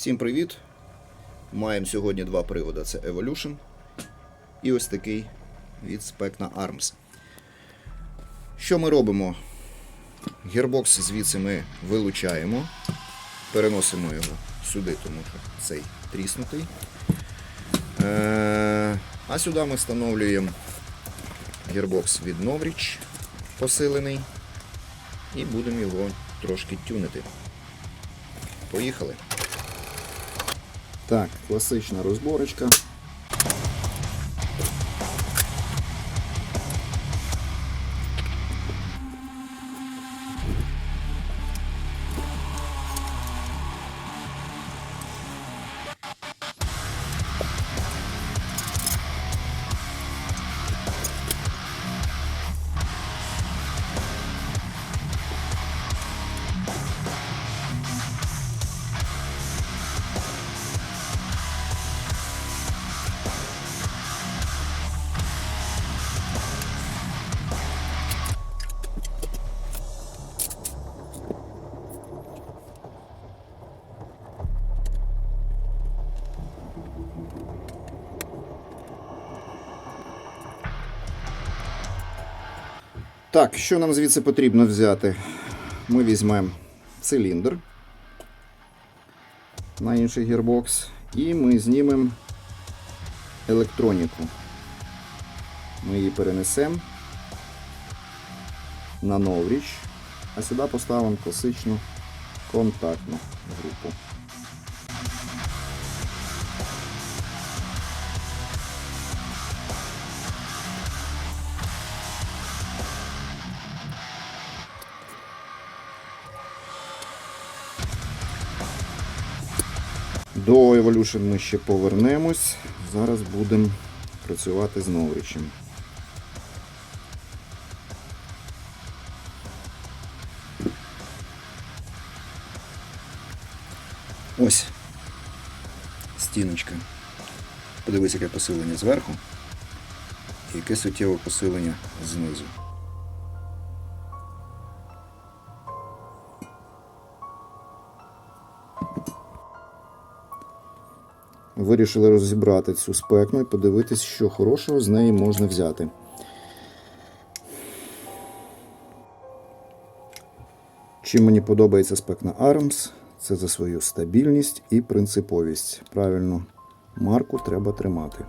Всім привіт! Маємо сьогодні два приводи: це Evolution і ось такий від Specna Arms. Що ми робимо? Гірбокс звідси ми вилучаємо, переносимо його сюди, тому що цей тріснутий. Е, А сюди ми встановлюємо гірбокс від Novrich посилений і будемо його трошки тюнити. Поїхали. Так, класична розборочка. Так, що нам звідси потрібно взяти? Ми візьмемо циліндр на інший гірбокс і ми знімемо електроніку. Ми її перенесемо на Новріч, а сюди поставимо класичну контактну групу. До Evolution ми ще повернемось. Зараз будемо працювати з Новрічем. Ось стіночка. Подивись, яке посилення зверху і яке суттєве посилення знизу. Вирішили розібрати цю спекну і подивитись, що хорошого з неї можна взяти. Чим мені подобається спекна Arms, це за свою стабільність і принциповість. Правильно, марку треба тримати.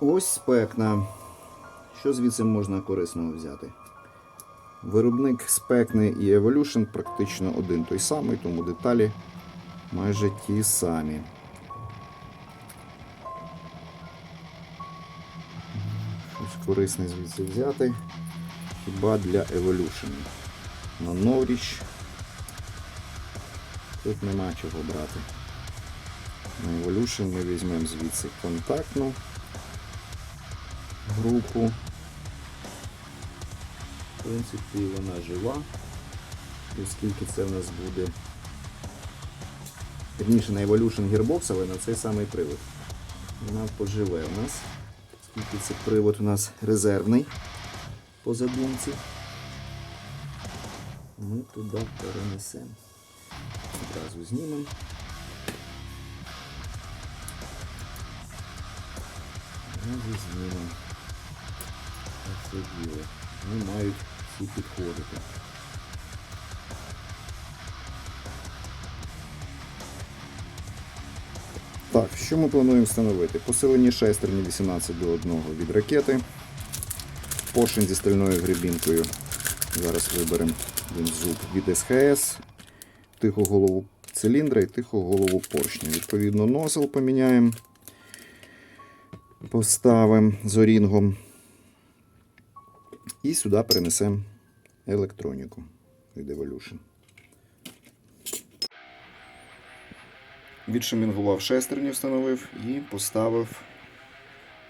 Ось спекна. Що звідси можна корисного взяти? Виробник спекни і Evolution практично один той самий, тому деталі майже ті самі. Щось корисне звідси взяти. Хіба для Evolution. На Novrich тут нема чого брати. На Evolution ми візьмемо звідси контактну групу. В принципі, вона жива, оскільки це в нас буде вірніше на Evolution Gearbox, але на цей самий привод. Вона поживе у нас, оскільки цей привод у нас резервний по задумці. Ми туди перенесемо. Одразу знімемо. Одразу знімемо. Оце. Вони мають всі підходити. Так, що ми плануємо встановити? Посилені шестерні 18 до 1 від ракети. Поршень зі стальною гребінкою. Зараз виберемо один зуб від СХС, тиху голову циліндра і тиху голову поршня. Відповідно, нозел поміняємо, поставимо з орінгом. І сюди перенесемо електроніку від Evolution. Відшамінгував шестерню, встановив і поставив,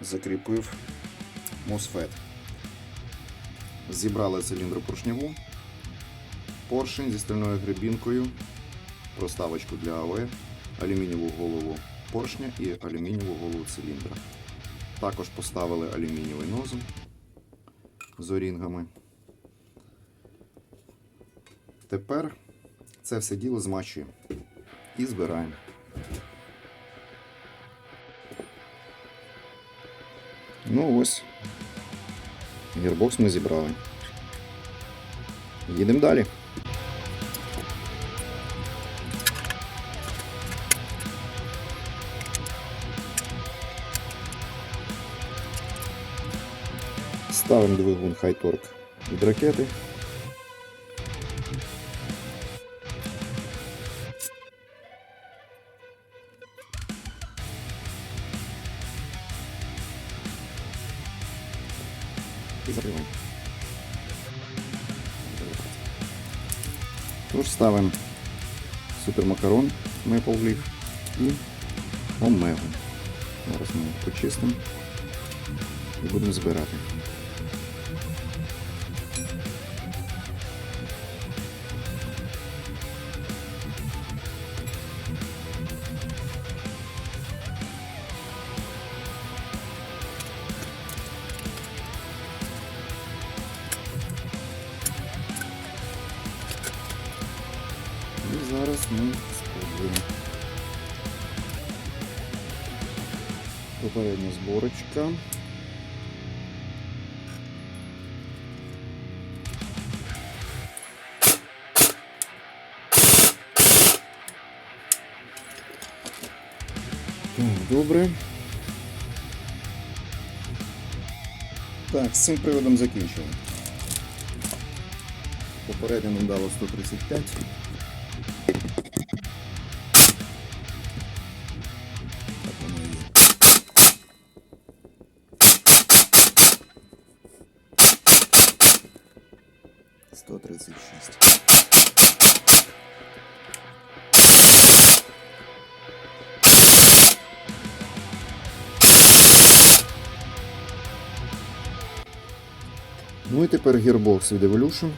закріпив MOSFET. Зібрали циліндру поршневу, поршень зі стальною гребінкою, проставочку для АВ, алюмінієву голову поршня і алюмінієву голову циліндра. Також поставили алюмінієвий нозл з орінгами. Тепер це все діло змачуємо і збираємо. Ну ось. Гірбокс ми зібрали. Їдемо далі. Ставимо двигун Хайторк від ракети. І закриваємо. Тож ставимо супермакарон Maple Leaf і омегу. Зараз ми почистимо і будемо збирати. Зараз ми спробуємо. Попередня зборочка. Добре. Так, з цим приводом закінчили. Попередньо нам дало 135. 136. Ну і тепер гірбокс від Evolution.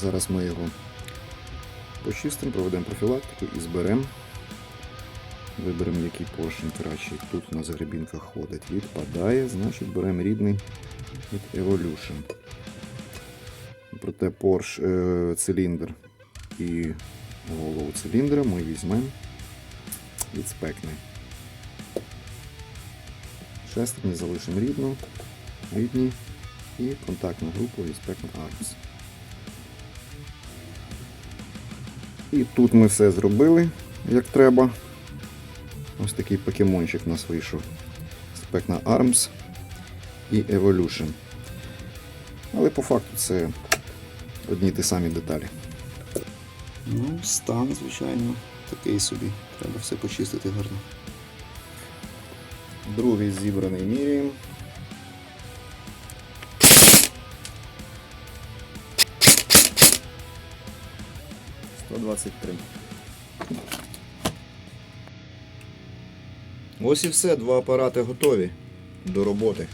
Зараз ми його почистимо, проведемо профілактику і зберемо. Виберемо який поршень краще. Тут у нас грибінка ходить, відпадає, значить беремо рідний від Evolution. Проте порш, е, циліндр і голову циліндра ми візьмемо від спекни. Шестерні залишимо рідну, рідні і контактну групу від Specna Arms. І тут ми все зробили як треба. Ось такий покемончик у нас вийшов. Specna Arms і Evolution. Але по факту це одні й ті самі деталі. Ну, стан, звичайно, такий собі. Треба все почистити гарно. Другий зібраний міряємо. Сто двадцять три. Ось і все, два апарати готові до роботи.